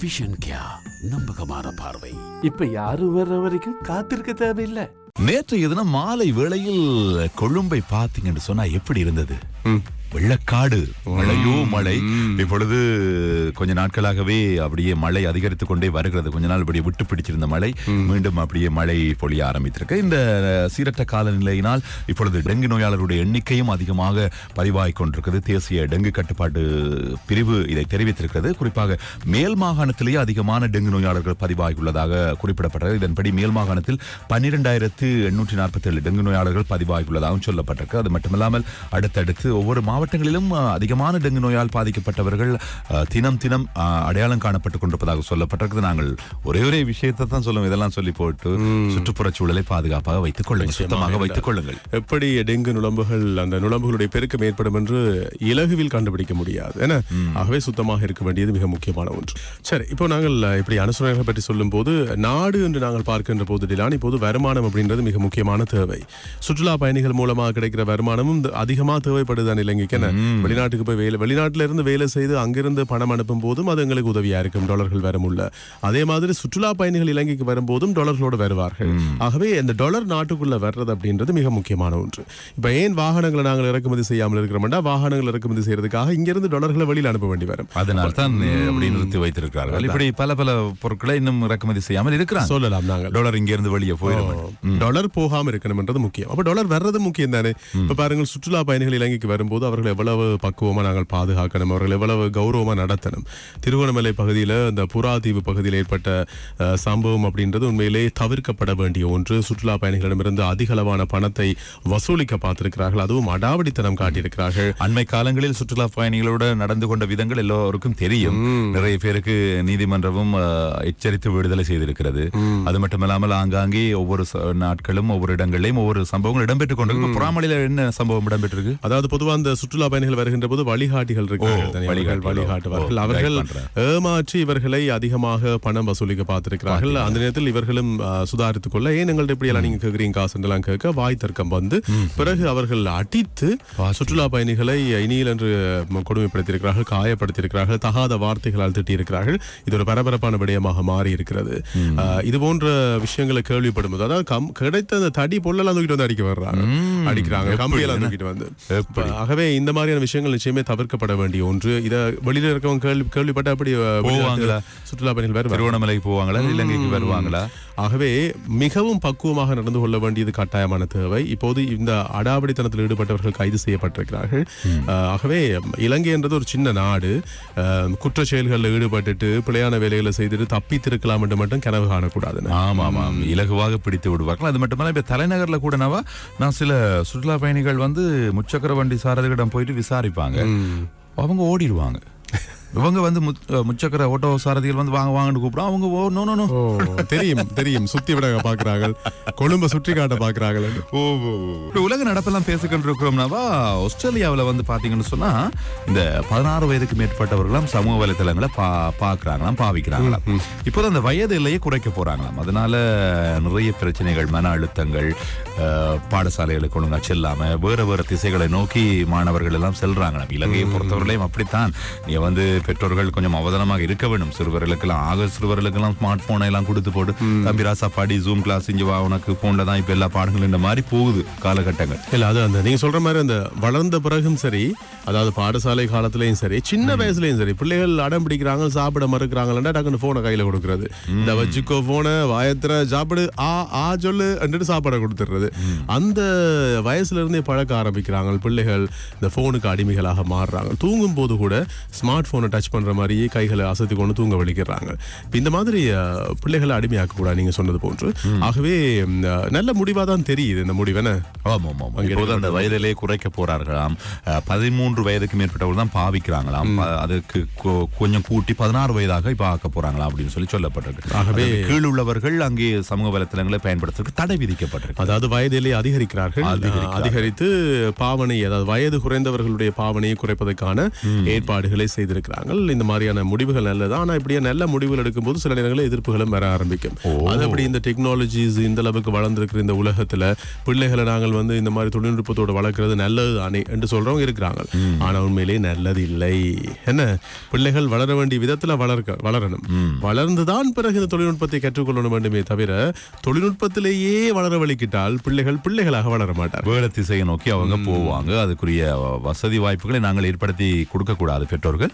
Vision கியா நம்பகமான பார்வை. இப்ப யாரும் வர்ற வரைக்கும் காத்திருக்க தேவையில்லை. நேற்றைய தினம் மாலை வேளையில் கொழும்பை பார்த்தீங்கன்னு சொன்னா எப்படி இருந்தது? வெள்ளக்காடு மழையோ மழை. இப்பொழுது கொஞ்ச நாட்களாகவே அப்படியே மழை அதிகரித்துக் கொண்டே வருகிறது. கொஞ்ச நாள் அப்படியே விட்டு பிடிச்சிருந்த மழை. மீண்டும் அப்படியே மழை பொழிய ஆரம்பித்திருக்கு. இந்த சீரற்ற காலநிலையினால் இப்பொழுது டெங்கு நோயாளருடைய எண்ணிக்கையும் அதிகமாக பதிவாகிக் கொண்டிருக்கிறது தேசிய டெங்கு கட்டுப்பாட்டு பிரிவு இதை தெரிவித்திருக்கிறது. குறிப்பாக மேல் மாகாணத்திலேயே அதிகமான டெங்கு நோயாளர்கள் பதிவாகியுள்ளதாக குறிப்பிடப்பட்டது. இதன்படி மேல் மாகாணத்தில் பன்னிரெண்டாயிரத்து எண்ணூற்றி நாற்பத்தி ஏழு டெங்கு நோயாளர்கள் பதிவாகியுள்ளதாகவும் சொல்லப்பட்டிருக்கு. அது மட்டுமில்லாமல் அடுத்தடுத்து ஒவ்வொரு மாவட்டங்களிலும் அதிகமான டெங்கு நோயால் பாதிக்கப்பட்டவர்கள் தினம் தினம் அடையாளம் காணப்பட்டுக் கொண்டிருப்பதாக சொல்லப்பட்டிருக்கு நாங்கள் ஒரே ஒரே விஷயத்தை தான் சொல்லுவோம். இதெல்லாம் சொல்லி போட்டு சுற்றுப்புறச் சூழலை பாதுகாப்பாக வைத்துக் கொள்ளுங்கள். சுத்தமாக வைத்துக் கொள்ளுங்கள். எப்படி டெங்கு நுளம்புகள் அந்த நுளம்புகளுடைய பெருக்கம் ஏற்படும் என்று இலகுவில் கண்டுபிடிக்க முடியாது ஏன்னா ஆகவே சுத்தமாக இருக்க வேண்டியது மிக முக்கியமான ஒன்று. சரி இப்போ நாங்கள் இப்படி அனுசரணைகளை பற்றி சொல்லும் போது நாடு என்று நாங்கள் பார்க்கின்ற போது டிலான் இப்போது வருமானம் அப்படின்றது மிக முக்கியமான தேவை. சுற்றுலா பயணிகள் மூலமாக கிடைக்கிற வருமானமும் த- அதிகமா தேவைப்படுதான் இலங்கைக்கு என்ன வெளிநாட்டுக்கு போய் வேலை வெளிநாட்டில இருந்து வேலை செய்து அங்கிருந்து பணம் அனுப்பும் போதும் அது எங்களுக்கு உதவியா இருக்கும். டாலர்கள் வரும் உள்ள அதே மாதிரி சுற்றுலா பயணிகள் இலங்கைக்கு வரும்போதும் டாலர்களோடு வருவார்கள். ஆகவே இந்த டாலர் நாட்டுக்குள்ள வர்றது அப்படின்றது மிக முக்கியமான ஒன்று. இப்ப ஏன் வாகனங்களை நாங்கள் இறக்குமதி செய்யாமல் இருக்கிறோம்னா வாகனங்கள் இறக்குமதி செய்யறதுக்காக இங்கிருந்து டாலர்களை வெளியில் அனுப்ப வேண்டி வரும். அதனால் தான் அப்படி நிறுத்தி வைத்திருக்கிறார்கள். இப்படி பல பல பொருட்களை இன்னும் இறக்குமதி செய்யாமல் இருக்கிறாங்க. சொல்லலாம் நாங்கள். டாலர் இங்க இருந்து வெளியே போயிடும் டாலர் போகாம இருக்கணும்ன்றது முக்கியம். அப்ப டாலர் வர்றது முக்கியம் தானே? இப்ப பாருங்கள் சுற்றுலா பயணிகள் இலங்கைக்கு வரும்போது அவர்கள் எவ்வளவு பக்குவமா நாங்கள் பாதுகாக்கணும் அவர்கள் எவ்வளவு கௌரவமா நடத்தணும். திருவண்ணாமலை பகுதியில இந்த புறாதீவு பகுதியில் ஏற்பட்ட சம்பவம் அப்படின்றது உண்மையிலே தவிர்க்கப்பட வேண்டிய ஒன்று. சுற்றுலா பயணிகளிடமிருந்து அதிக அளவான பணத்தை வசூலிக்க பார்த்திருக்கிறார்கள். அதுவும் அடாவடித்தனம் காட்டியிருக்கிறார்கள். அண்மை காலங்களில் சுற்றுலா பயணிகளோட நடந்து கொண்ட விதங்கள் எல்லோருக்கும் தெரியும். நிறைய பேருக்கு நீதிமன்றமும் எச்சரித்து விடுதலை செய்திருக்கிறது. அது மட்டுமல்லாமல் ஆங்காங்கே ஒவ்வொரு நாட்களும் ஒவ்வொரு இடங்களிலும் ஒவ்வொரு சம்பவங்கள் இடம்பெற்றுக் கொண்டிருக்கு. புறாமலையில என்ன சம்பவம் இடம்பெற்றிருக்கு? அதாவது பொதுவா அந்த சுற்றுலா பயணிகள் வருகின்ற போது வழிகாட்டிகள் இருக்கிறார்கள். வழிகாட்டுவார்கள். அவர்கள். ஏமாற்றி இவர்களை அதிகமாக பணம் வசூலிக்க பார்த்திருக்கிறார்கள். அந்த நேரத்தில் இவர்களும் சுதாரித்துக் கொள்ள ஏன் எங்கள்ட்ட இப்படி எல்லாம் நீங்க கேக்குறீங்க? காசுலாம் கேட்க வாய் தர்க்கம் வந்து. பிறகு அவர்கள் அடித்து சுற்றுலா பயணிகளை இனியில் என்று கொடுமைப்படுத்தியிருக்கிறார்கள் காயப்படுத்தியிருக்கிறார்கள் தகாத வார்த்தைகளால் திட்டியிருக்கிறார்கள். இது ஒரு பரபரப்பான விடயமாக மாறி இருக்கிறது இது போன்ற விஷயங்களை கேள்விப்படும் போது அதாவது கம்- கிடைத்த அந்த தடி பொல்லெல்லாம் தூக்கிட்டு வந்து அடிக்க வர்றாங்க. அடிக்கிறாங்க கம்பியெல்லாம் தூக்கிட்டு வந்து? ஆகவே இந்த மாதிரியான விஷயங்கள் நிச்சயமே தவிர்க்கப்பட வேண்டிய ஒன்று. இத வெளியில இருக்கவங்க கேள்வி கேள்விப்பட்ட அப்படி போவாங்களா? சுற்றுலா பயணிகள் வருவாங்க? திருவண்ணாமலைக்கு போவாங்களா? இலங்கைக்கு வருவாங்களா? ஆகவே மிகவும் பக்குவமாக நடந்து கொள்ள வேண்டியது கட்டாயமான தேவை. இப்போது இந்த அடாவடித்தனத்தில் ஈடுபட்டவர்கள் கைது செய்யப்பட்டிருக்கிறார்கள். ஆகவே இலங்கை என்றது ஒரு சின்ன நாடு. அஹ், குற்றச் செயல்களில் ஈடுபட்டுட்டு பிழையான வேலைகளை செய்துட்டு தப்பித்திருக்கலாம் என்று மட்டும் கனவு காணக்கூடாது ஆமா ஆமா இலகுவாக பிடித்து விடுவார்கள். அது மட்டுமல்ல இப்ப தலைநகர்ல கூட நவா நான் சில சுற்றுலா பயணிகள் வந்து முச்சக்கர வண்டி சாரதிகளிடம் போயிட்டு விசாரிப்பாங்க. அவங்க ஓடிடுவாங்க. இவங்க வந்து முச்சக்கர ஓட்டோ சாரதிகள் வந்து வாங்க வாங்கன்னு கூப்பிடும் அவங்க ஓ நோ நோ தெரியும் தெரியும். சுத்தி விட பாக்குறாங்க கொழும்ப சுற்றி காட்ட பாக்குறாங்க ஓ உலக நடப்பெல்லாம் பேசிக்கிட்டு இருக்கிறோம்னாவா ஆஸ்திரேலியாவுல வந்து பாத்தீங்கன்னு சொன்னா இந்த பதினாறு வயதுக்கு மேற்பட்டவர்களாம் சமூக வலைத்தளங்களை பா பாக்குறாங்களாம் பாவிக்கிறாங்களாம். இப்போது அந்த வயது எல்லையை குறைக்க போறாங்களாம். அதனால நிறைய பிரச்சனைகள் மன அழுத்தங்கள் பாடசாலைகளுக்கு ஒழுங்கா செல்லாம வேற வேற திசைகளை நோக்கி மாணவர்கள் எல்லாம் செல்றாங்களாம். இலங்கையை பொறுத்தவரையிலையும் அப்படித்தான். நீ வந்து பெற்றோர்கள் கொஞ்சம் அவதானமாக இருக்க வேண்டும். சிறுவர்களுக்கெல்லாம் ஆக சிறுவர்களுக்கெல்லாம் ஸ்மார்ட் போனை எல்லாம் கொடுத்து போட்டு தம்பி ராசா பாடி ஜூம் கிளாஸ் இங்க வா உனக்கு போன்ல தான் இப்ப எல்லா பாடங்களும் இந்த மாதிரி போகுது காலகட்டங்கள். இல்ல அது அந்த நீங்க சொல்ற மாதிரி அந்த வளர்ந்த பிறகும் சரி அதாவது பாடசாலை காலத்திலயும் சரி சின்ன வயசுலயும் சரி பிள்ளைகள் அடம் பிடிக்கிறாங்க சாப்பிட மறுக்கிறாங்கன்னா டக்குன்னு போனை கையில கொடுக்கறது. இந்த வச்சுக்கோ போனை வாயத்திர சாப்பிடு ஆ ஆ சொல்லு சாப்பாடை கொடுத்துடுறது அந்த வயசுல இருந்தே பழக்க ஆரம்பிக்கிறாங்க பிள்ளைகள் இந்த போனுக்கு அடிமைகளாக மாறுறாங்க. தூங்கும் போது கூட ஸ்மார்ட் போனை டச் பண்ற மாதிரியே கைகளை அசத்தி கொண்டு தூங்க வலிக்கிறாங்க இந்த மாதிரி பிள்ளைகளை அடிமையாக்க கூடாது நீங்க சொன்னது போன்று. ஆகவே நல்ல முடிவா தான் தெரியுது இந்த முடிவென ஆமா ஆமா ஆமா. இப்போது அந்த வயதிலே குறைக்க போறார்களாம். பதிமூன்று வயதுக்கு மேற்பட்டவர்கள் தான் பாவிக்கிறாங்களாம். அதுக்கு கொஞ்சம் கூட்டி பதினாறு வயதாக இப்ப ஆக்க போறாங்களாம் அப்படின்னு சொல்லி சொல்லப்பட்டிருக்கு. ஆகவே- கீழ் உள்ளவர்கள் அங்கே சமூக வலைத்தளங்களை பயன்படுத்துறதுக்கு தடை விதிக்கப்பட்டிருக்கு. அதாவது வயதிலே அதிகரிக்கிறார்கள். அதிகரித்து பாவனை அதாவது வயது குறைந்தவர்களுடைய பாவனையை குறைப்பதற்கான ஏற்பாடுகளை செய்திருக்கிறார்கள். சொல்றாங்க இந்த மாதிரியான முடிவுகள் நல்லது? ஆனா இப்படியே நல்ல முடிவுகள் எடுக்கும்போது சில நேரங்களில் எதிர்ப்புகளும் வர ஆரம்பிக்கும். அது அப்படி இந்த டெக்னாலஜிஸ் இந்த அளவுக்கு வளர்ந்திருக்கிற இந்த உலகத்துல பிள்ளைகளை நாங்கள் வந்து இந்த மாதிரி தொழில்நுட்பத்தோட வளர்க்கறது நல்லது தானே என்று சொல்றவங்க இருக்கிறாங்க. ஆனா உண்மையிலேயே நல்லது இல்லை என்ன? பிள்ளைகள் வளர வேண்டிய விதத்துல வளர்க்க வளரணும். வளர்ந்துதான் பிறகு இந்த தொழில்நுட்பத்தை கற்றுக்கொள்ளணும் வேண்டுமே தவிர தொழில்நுட்பத்திலேயே வளர வலிக்கிட்டால் பிள்ளைகள் பிள்ளைகளாக வளர மாட்டார் வேலை திசையை நோக்கி அவங்க போவாங்க. அதுக்குரிய வசதி வாய்ப்புகளை நாங்கள் ஏற்படுத்தி கொடுக்க கூடாது பெற்றோர்கள்.